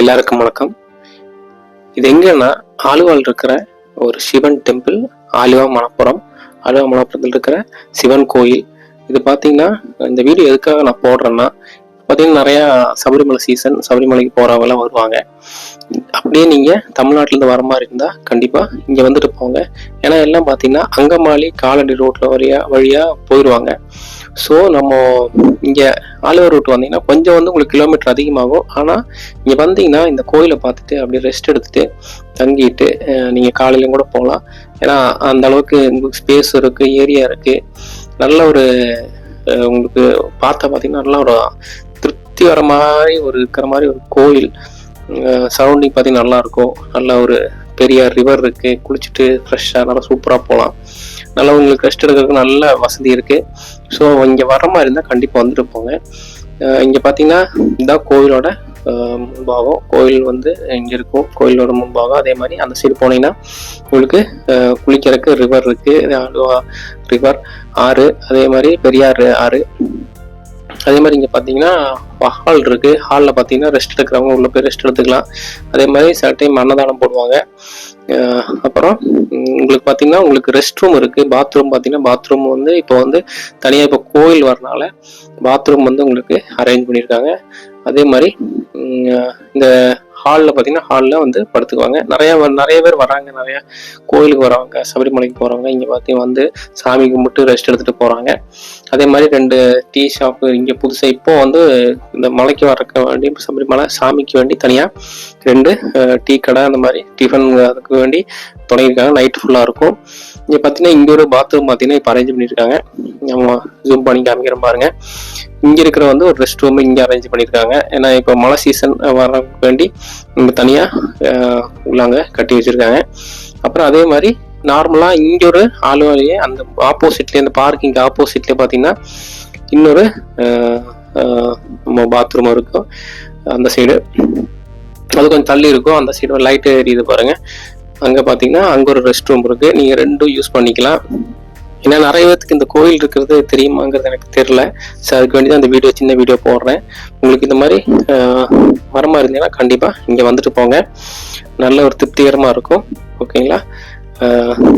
எல்லாருக்கும் வணக்கம். இது எங்கன்னா ஆலுவால் இருக்கிற ஒரு சிவன் டெம்பிள் ஆலுவா மணப்புறம். ஆலுவா மணப்புறத்தில் இருக்கிற சிவன் கோயில். இது பார்த்தீங்கன்னா இந்த வீடியோ எதுக்காக நான் போடுறேன்னா பார்த்தீங்கன்னா நிறையா சபரிமலை சீசன் சபரிமலைக்கு போகிறவங்கலாம் வருவாங்க. அப்படியே நீங்கள் தமிழ்நாட்டிலேருந்து வர மாதிரி இருந்தால் கண்டிப்பாக இங்கே வந்துட்டு போங்க. ஏன்னா எல்லாம் பார்த்தீங்கன்னா அங்கமாலி காலடி ரோட்டில் வழியாக வழியாக போயிடுவாங்க ஸோ நம்ம இங்கே ஆலுவர் ரூட் வந்தீங்கன்னா கொஞ்சம் வந்து உங்களுக்கு கிலோமீட்டர் அதிகமாகும். ஆனால் இங்கே வந்தீங்கன்னா இந்த கோயிலை பார்த்துட்டு அப்படியே ரெஸ்ட் எடுத்துட்டு தங்கிட்டு நீங்கள் காலையிலையும் கூட போகலாம். ஏன்னா அந்த அளவுக்கு உங்களுக்கு ஸ்பேஸ் இருக்குது ஏரியா இருக்குது நல்ல ஒரு உங்களுக்கு பார்த்தா பார்த்தீங்கன்னா நல்ல ஒரு திருப்தி வர மாதிரி ஒரு இருக்கிற மாதிரி ஒரு கோயில் சரௌண்டிங் பார்த்தீங்கன்னா நல்லாயிருக்கும் நல்ல ஒரு பெரியார் ரிவர் இருக்கு. குளிச்சுட்டு ஃப்ரெஷ்ஷாக நல்லா சூப்பராக போகலாம் நல்லா உங்களுக்கு ரெஸ்ட் எடுக்கிறதுக்கு நல்ல வசதி இருக்கு. ஸோ இங்கே வர மாதிரி இருந்தால் கண்டிப்பாக வந்துட்டு போங்க. இங்கே பார்த்தீங்கன்னா இதுதான் கோயிலோட முன்பாகம். கோயில் வந்து இங்கே இருக்கும். கோயிலோட முன்பாகம். அதே மாதிரி அந்த சைடு போனீங்கன்னா உங்களுக்கு குளிக்கிறதுக்கு ரிவர் இருக்குது இருக்கு ரிவர் ஆறு. அதே மாதிரி பெரியார் ஆறு. அதே மாதிரி இங்கே பார்த்தீங்கன்னா ஹால் இருக்கு. ஹாலில் பார்த்தீங்கன்னா ரெஸ்ட் எடுக்கிறவங்க உள்ள போய் ரெஸ்ட் எடுத்துக்கலாம். அதே மாதிரி சில டைம் அன்னதானம் போடுவாங்க. அப்புறம் உங்களுக்கு பார்த்தீங்கன்னா உங்களுக்கு ரெஸ்ட் ரூம் இருக்குது பாத்ரூம் பார்த்தீங்கன்னா பாத்ரூம் வந்து இப்போ வந்து தனியாக இப்போ கோயில் வரனால பாத்ரூம் வந்து உங்களுக்கு அரேஞ்ச் பண்ணியிருக்காங்க அதே மாதிரி இந்த ஹாலில் பார்த்தீங்கன்னா ஹாலில் வந்து படுத்துக்குவாங்க. நிறைய நிறைய பேர் வராங்க. நிறைய கோயிலுக்கு வரவங்க சபரிமலைக்கு போகிறவங்க இங்கே பார்த்தீங்கன்னா வந்து சாமி கும்பிட்டு ரெஸ்ட் எடுத்துகிட்டு போகிறாங்க அதே மாதிரி ரெண்டு டீ ஷாப்பு இங்கே புதுசாக இப்போ வந்து இந்த மலைக்கு வரக்க வேண்டி சபரிமலை சாமிக்கு வேண்டி தனியாக ரெண்டு டீ கடை அந்த மாதிரி டிஃபன் அதுக்கு வேண்டி தொடங்கியிருக்காங்க. நைட் ஃபுல்லாக இருக்கும். இங்கே பார்த்தீங்கன்னா இங்கே ஒரு பாத்ரூம் பார்த்தீங்கன்னா இப்போ அரேஞ்ச் பண்ணியிருக்காங்க நம்ம ஜூம் பண்ணி காமிக்கிற பாருங்க. இங்கே இருக்கிற வந்து ஒரு ரெஸ்ட் ரூம் இங்கே அரேஞ்ச் பண்ணியிருக்காங்க ஏன்னா இப்போ மழை சீசன் வர வேண்டி இங்கே தனியாக உள்ளாங்க கட்டி வச்சுருக்காங்க. அப்புறம் அதே மாதிரி நார்மலாக இங்கே ஒரு ஆளுவாலேயே அந்த ஆப்போசிட்லேயே அந்த பார்க்கிங் ஆப்போசிட்லேயே பார்த்தீங்கன்னா இன்னொரு பாத்ரூம் இருக்கும். அந்த சைடு அது கொஞ்சம் தள்ளி இருக்கும். அந்த சைடு லைட் எரியுது பாருங்க. அங்கே பார்த்தீங்கன்னா அங்கே ஒரு ரெஸ்ட் ரூம் இருக்குது நீங்கள் ரெண்டும் யூஸ் பண்ணிக்கலாம். ஏன்னா நிறைய பேத்துக்கு இந்த கோயில் இருக்கிறது தெரியுமாங்கிறது எனக்கு தெரியல. ஸோ அதுக்கு வேண்டி தான் அந்த வீடியோ சின்ன வீடியோ போடுறேன். உங்களுக்கு இந்த மாதிரி மரமாக இருந்தீங்கன்னா கண்டிப்பாக இங்கே வந்துட்டு போங்க. நல்ல ஒரு திருப்திகரமாக இருக்கும். ஓகேங்களா?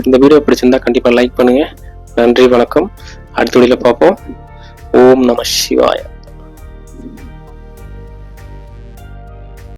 இந்த வீடியோ பிடிச்சிருந்தா கண்டிப்பாக லைக் பண்ணுங்கள் நன்றி வணக்கம். அடுத்த வீடியோவில் பார்ப்போம். ஓம் நம சிவாயா.